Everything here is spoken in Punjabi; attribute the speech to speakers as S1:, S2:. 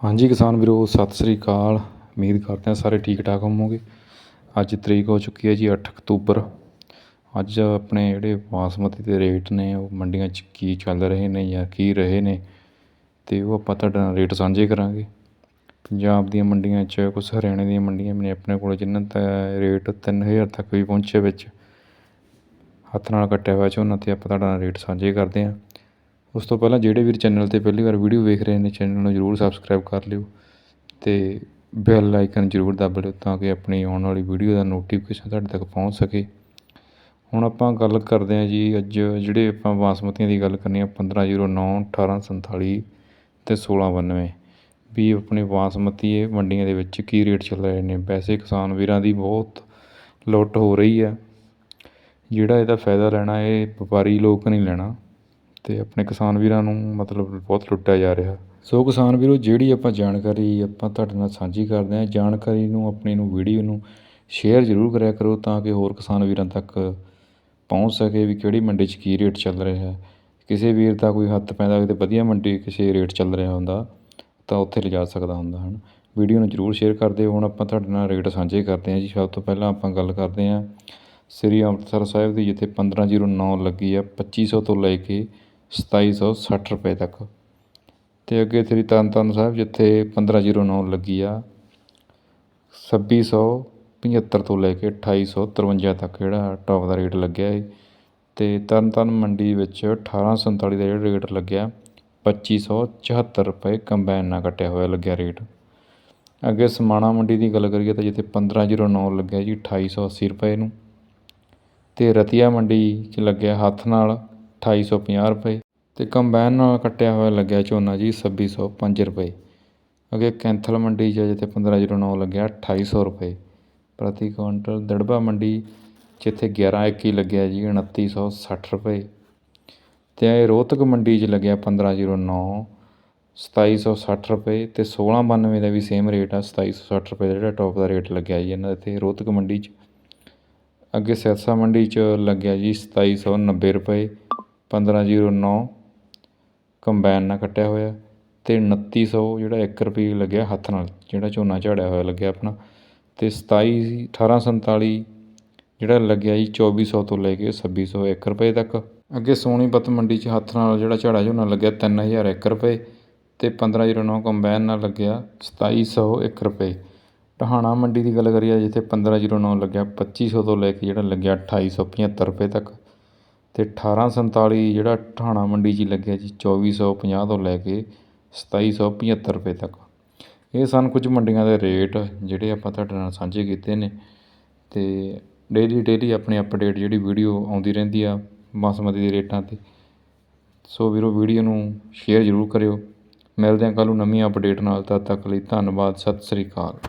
S1: ਹਾਂਜੀ ਕਿਸਾਨ ਵੀਰੋ, ਸਤਿ ਸ੍ਰੀ ਅਕਾਲ। ਉਮੀਦ ਕਰਦੇ ਹਾਂ ਸਾਰੇ ਠੀਕ ਠਾਕ ਹੋਵੋਗੇ। ਅੱਜ ਤਰੀਕ ਹੋ ਚੁੱਕੀ ਹੈ ਜੀ 8 ਅਕਤੂਬਰ। ਅੱਜ ਆਪਣੇ ਜਿਹੜੇ ਬਾਸਮਤੀ ਦੇ ਰੇਟ ਨੇ, ਉਹ ਮੰਡੀਆਂ 'ਚ ਕੀ ਚੱਲ ਰਹੇ ਨੇ ਜਾਂ ਕੀ ਰਹੇ ਨੇ ਅਤੇ ਉਹ ਆਪਾਂ ਤੁਹਾਡੇ ਨਾਲ ਰੇਟ ਸਾਂਝੇ ਕਰਾਂਗੇ। ਪੰਜਾਬ ਦੀਆਂ ਮੰਡੀਆਂ 'ਚ ਕੁਛ ਹਰਿਆਣੇ ਦੀਆਂ ਮੰਡੀਆਂ ਵੀ ਨੇ ਆਪਣੇ ਕੋਲ, ਜਿਨ੍ਹਾਂ ਦਾ ਰੇਟ ਤਿੰਨ ਹਜ਼ਾਰ ਤੱਕ ਵੀ ਪਹੁੰਚੇ ਵਿੱਚ। ਹੱਥ ਨਾਲ ਕੱਟਿਆ ਹੋਇਆ ਝੋਨਾ 'ਤੇ ਆਪਾਂ ਤੁਹਾਡੇ ਨਾਲ ਰੇਟ ਸਾਂਝੇ ਕਰਦੇ ਹਾਂ। ਉਸ ਤੋਂ ਪਹਿਲਾਂ ਜਿਹੜੇ ਵੀਰ ਚੈਨਲ 'ਤੇ ਪਹਿਲੀ ਵਾਰ ਵੀਡੀਓ ਵੇਖ ਰਹੇ ਨੇ ਚੈਨਲ ਨੂੰ ਜ਼ਰੂਰ ਸਬਸਕ੍ਰਾਈਬ ਕਰ ਲਿਓ ਅਤੇ ਬੈਲ ਆਈਕਨ ਜ਼ਰੂਰ ਦੱਬ ਲਿਓ ਤਾਂ ਕਿ ਆਪਣੀ ਆਉਣ ਵਾਲੀ ਵੀਡੀਓ ਦਾ ਨੋਟੀਫਿਕੇਸ਼ਨ ਤੁਹਾਡੇ ਤੱਕ ਪਹੁੰਚ ਸਕੇ। ਹੁਣ ਆਪਾਂ ਗੱਲ ਕਰਦੇ ਹਾਂ ਜੀ, ਅੱਜ ਜਿਹੜੇ ਆਪਾਂ ਬਾਸਮਤੀਆਂ ਦੀ ਗੱਲ ਕਰਨੀ ਆ, ਪੰਦਰਾਂ ਜ਼ੀਰੋ ਨੌ, ਅਠਾਰਾਂ, ਸੰਤਾਲੀ ਅਤੇ ਸੋਲਾਂ, ਬਾਨਵੇਂ। ਵੀ ਆਪਣੇ ਬਾਸਮਤੀ ਇਹ ਮੰਡੀਆਂ ਦੇ ਵਿੱਚ ਕੀ ਰੇਟ ਚੱਲ ਰਹੇ ਨੇ? ਵੈਸੇ ਕਿਸਾਨ ਵੀਰਾਂ ਦੀ ਬਹੁਤ ਲੁੱਟ ਹੋ ਰਹੀ ਹੈ ਜਿਹੜਾ ਇਹਦਾ ਫਾਇਦਾ ਲੈਣਾ, ਇਹ ਵਪਾਰੀ ਲੋਕ ਨਹੀਂ ਲੈਣਾ। ਅਤੇ ਆਪਣੇ ਕਿਸਾਨ ਵੀਰਾਂ ਨੂੰ ਮਤਲਬ ਬਹੁਤ ਲੁੱਟਿਆ ਜਾ ਰਿਹਾ। ਸੋ ਕਿਸਾਨ ਵੀਰੋ, ਜਿਹੜੀ ਆਪਾਂ ਜਾਣਕਾਰੀ ਆਪਾਂ ਤੁਹਾਡੇ ਨਾਲ ਸਾਂਝੀ ਕਰਦੇ ਹਾਂ, ਜਾਣਕਾਰੀ ਨੂੰ, ਆਪਣੀ ਨੂੰ, ਵੀਡੀਓ ਨੂੰ ਸ਼ੇਅਰ ਜ਼ਰੂਰ ਕਰਿਆ ਕਰੋ ਤਾਂ ਕਿ ਹੋਰ ਕਿਸਾਨ ਵੀਰਾਂ ਤੱਕ ਪਹੁੰਚ ਸਕੇ ਵੀ ਕਿਹੜੀ ਮੰਡੀ 'ਚ ਕੀ ਰੇਟ ਚੱਲ ਰਿਹਾ ਕਿਸੇ ਵੀਰ ਦਾ ਕੋਈ ਹੱਥ ਪੈਂਦਾ ਕਿਤੇ ਵਧੀਆ ਮੰਡੀ ਕਿਸੇ ਰੇਟ ਚੱਲ ਰਿਹਾ ਹੁੰਦਾ ਤਾਂ ਉੱਥੇ ਲਿਜਾ ਸਕਦਾ ਹੁੰਦਾ ਹਨ। ਵੀਡੀਓ ਨੂੰ ਜ਼ਰੂਰ ਸ਼ੇਅਰ ਕਰਦੇ ਦਿਓ। ਹੁਣ ਆਪਾਂ ਤੁਹਾਡੇ ਨਾਲ ਰੇਟ ਸਾਂਝੇ ਕਰਦੇ ਹਾਂ ਜੀ। ਸਭ ਤੋਂ ਪਹਿਲਾਂ ਆਪਾਂ ਗੱਲ ਕਰਦੇ ਹਾਂ ਸ੍ਰੀ ਅੰਮ੍ਰਿਤਸਰ ਸਾਹਿਬ ਦੀ, ਜਿੱਥੇ 1509 ਲੱਗੀ ਆ 2500 ਤੋਂ ਲੈ ਕੇ ਸਤਾਈ ਸੌ ਸੱਠ ਰੁਪਏ ਤੱਕ। ਅਤੇ ਅੱਗੇ ਸ੍ਰੀ ਤਰਨਤਾਰਨ ਸਾਹਿਬ, ਜਿੱਥੇ ਪੰਦਰਾਂ ਜ਼ੀਰੋ ਨੌ ਲੱਗੀ ਆ, ਛੱਬੀ ਸੌ ਪੰਝੱਤਰ ਤੋਂ ਲੈ ਕੇ ਅਠਾਈ ਸੌ ਤਰਵੰਜਾ ਤੱਕ ਜਿਹੜਾ ਟੋਪ ਦਾ ਰੇਟ ਲੱਗਿਆ ਹੈ ਅਤੇ ਤਰਨਤਾਰਨ ਮੰਡੀ ਵਿੱਚ ਅਠਾਰਾਂ ਸੰਤਾਲੀ ਦਾ ਜਿਹੜਾ ਰੇਟ ਲੱਗਿਆ, ਪੱਚੀ ਸੌ ਚੁਹੱਤਰ ਰੁਪਏ ਕੰਬਾਈਨ ਨਾਲ ਕੱਟਿਆ ਹੋਇਆ ਲੱਗਿਆ ਰੇਟ ਅੱਗੇ ਸਮਾਣਾ ਮੰਡੀ ਦੀ ਗੱਲ ਕਰੀਏ ਤਾਂ ਜਿੱਥੇ ਪੰਦਰਾਂ ਜ਼ੀਰੋ ਨੌ ਲੱਗਿਆ ਜੀ, ਅਠਾਈ ਸੌ ਅੱਸੀ ਰੁਪਏ ਨੂੰ। ਅਤੇ ਰਤੀਆ ਮੰਡੀ 'ਚ ਲੱਗਿਆ ਹੱਥ ਨਾਲ ਅਠਾਈ ਸੌ ਪੰਜਾਹ ਰੁਪਏ ਅਤੇ ਕੰਬਾਈਨ ਨਾਲ ਕੱਟਿਆ ਹੋਇਆ ਲੱਗਿਆ ਝੋਨਾ ਜੀ ਛੱਬੀ ਸੌ ਪੰਜ ਰੁਪਏ। ਅੱਗੇ ਕੈਂਥਲ ਮੰਡੀ 'ਚ ਜਿੱਥੇ ਪੰਦਰਾਂ ਜ਼ੀਰੋ ਨੌ ਲੱਗਿਆ ਅਠਾਈ ਸੌ ਰੁਪਏ। ਪ੍ਰਤੀ ਕੁਇੰਟਲ ਦੜਬਾ ਮੰਡੀ ਜਿੱਥੇ ਗਿਆਰਾਂ ਇੱਕੀ ਲੱਗਿਆ ਜੀ, ਉਣੱਤੀ ਸੌ ਸੱਠ ਰੁਪਏ। ਅਤੇ ਇਹ ਰੋਹਤਕ ਮੰਡੀ 'ਚ ਲੱਗਿਆ ਪੰਦਰਾਂ ਜ਼ੀਰੋ ਨੌ, ਸਤਾਈ ਸੌ ਸੱਠ ਰੁਪਏ ਅਤੇ ਸੋਲ੍ਹਾਂ ਬਾਨਵੇਂ ਦਾ ਵੀ ਸੇਮ ਰੇਟ ਆ, ਸਤਾਈ ਸੌ ਸੱਠ ਰੁਪਏ ਦਾ ਜਿਹੜਾ ਟੋਪ ਦਾ ਰੇਟ ਲੱਗਿਆ ਜੀ ਇਹਨਾਂ ਦਾ ਇੱਥੇ ਰੋਹਤਕ ਮੰਡੀ 'ਚ। ਅੱਗੇ ਸਿਰਸਾ ਮੰਡੀ 'ਚ ਲੱਗਿਆ ਜੀ, ਸਤਾਈ ਸੌ ਨੱਬੇ ਰੁਪਏ। ਪੰਦਰਾਂ ਜ਼ੀਰੋ ਨੌ ਕੰਬਾਈਨ ਨਾਲ ਕੱਟਿਆ ਹੋਇਆ ਅਤੇ ਉਣੱਤੀ ਸੌ ਜਿਹੜਾ ਇੱਕ ਰੁਪਏ ਲੱਗਿਆ ਹੱਥ ਨਾਲ, ਜਿਹੜਾ ਝੋਨਾ ਝਾੜਿਆ ਹੋਇਆ ਲੱਗਿਆ ਆਪਣਾ। ਅਤੇ ਸਤਾਈ ਅਠਾਰਾਂ ਸੰਤਾਲੀ ਜਿਹੜਾ ਲੱਗਿਆ ਜੀ ਚੌਵੀ ਸੌ ਤੋਂ ਲੈ ਕੇ ਛੱਬੀ ਸੌ ਇੱਕ ਰੁਪਏ ਤੱਕ। ਅੱਗੇ ਸੋਨੀਪਤ ਮੰਡੀ 'ਚ ਹੱਥ ਨਾਲ ਜਿਹੜਾ ਝਾੜਾ ਝੋਨਾ ਲੱਗਿਆ ਤਿੰਨ ਹਜ਼ਾਰ ਇੱਕ ਰੁਪਏ ਅਤੇ ਪੰਦਰਾਂ ਜ਼ੀਰੋ ਨੌ ਕੰਬਾਈਨ ਨਾਲ ਲੱਗਿਆ ਸਤਾਈ ਸੌ ਇੱਕ ਰੁਪਏ। ਟਹਾਣਾ ਮੰਡੀ ਦੀ ਗੱਲ ਕਰੀਏ, ਜਿੱਥੇ ਪੰਦਰਾਂ ਜ਼ੀਰੋ ਨੌ ਲੱਗਿਆ, ਪੱਚੀ ਸੌ ਤੋਂ ਲੈ ਕੇ ਜਿਹੜਾ ਲੱਗਿਆ ਅਠਾਈ ਸੌ ਪਝੱਤਰ ਰੁਪਏ ਤੱਕ। ਅਤੇ ਅਠਾਰਾਂ ਸੰਤਾਲੀ ਜਿਹੜਾ ਟਹਾਣਾ ਮੰਡੀ 'ਚ ਲੱਗਿਆ ਜੀ, ਚੌਵੀ ਸੌ ਪੰਜਾਹ ਤੋਂ ਲੈ ਕੇ ਸਤਾਈ ਸੌ ਪੰਝੱਤਰ ਰੁਪਏ ਤੱਕ। ਇਹ ਸਨ ਕੁਝ ਮੰਡੀਆਂ ਦੇ ਰੇਟ ਜਿਹੜੇ ਆਪਾਂ ਤੁਹਾਡੇ ਨਾਲ ਸਾਂਝੇ ਕੀਤੇ ਨੇ ਅਤੇ ਡੇਲੀ ਡੇਲੀ ਆਪਣੀ ਅਪਡੇਟ ਜਿਹੜੀ ਵੀਡੀਓ ਆਉਂਦੀ ਰਹਿੰਦੀ ਆ ਬਾਸਮਤੀ ਦੇ ਰੇਟਾਂ 'ਤੇ। ਸੋ ਵੀਰੋ, ਵੀਡੀਓ ਨੂੰ ਸ਼ੇਅਰ ਜ਼ਰੂਰ ਕਰਿਓ। ਮਿਲਦੇ ਹਾਂ ਕੱਲ੍ਹ ਨੂੰ ਨਵੀਂ ਅਪਡੇਟ ਨਾਲ, ਤਦ ਤੱਕ ਲਈ ਧੰਨਵਾਦ, ਸਤਿ ਸ੍ਰੀ ਅਕਾਲ।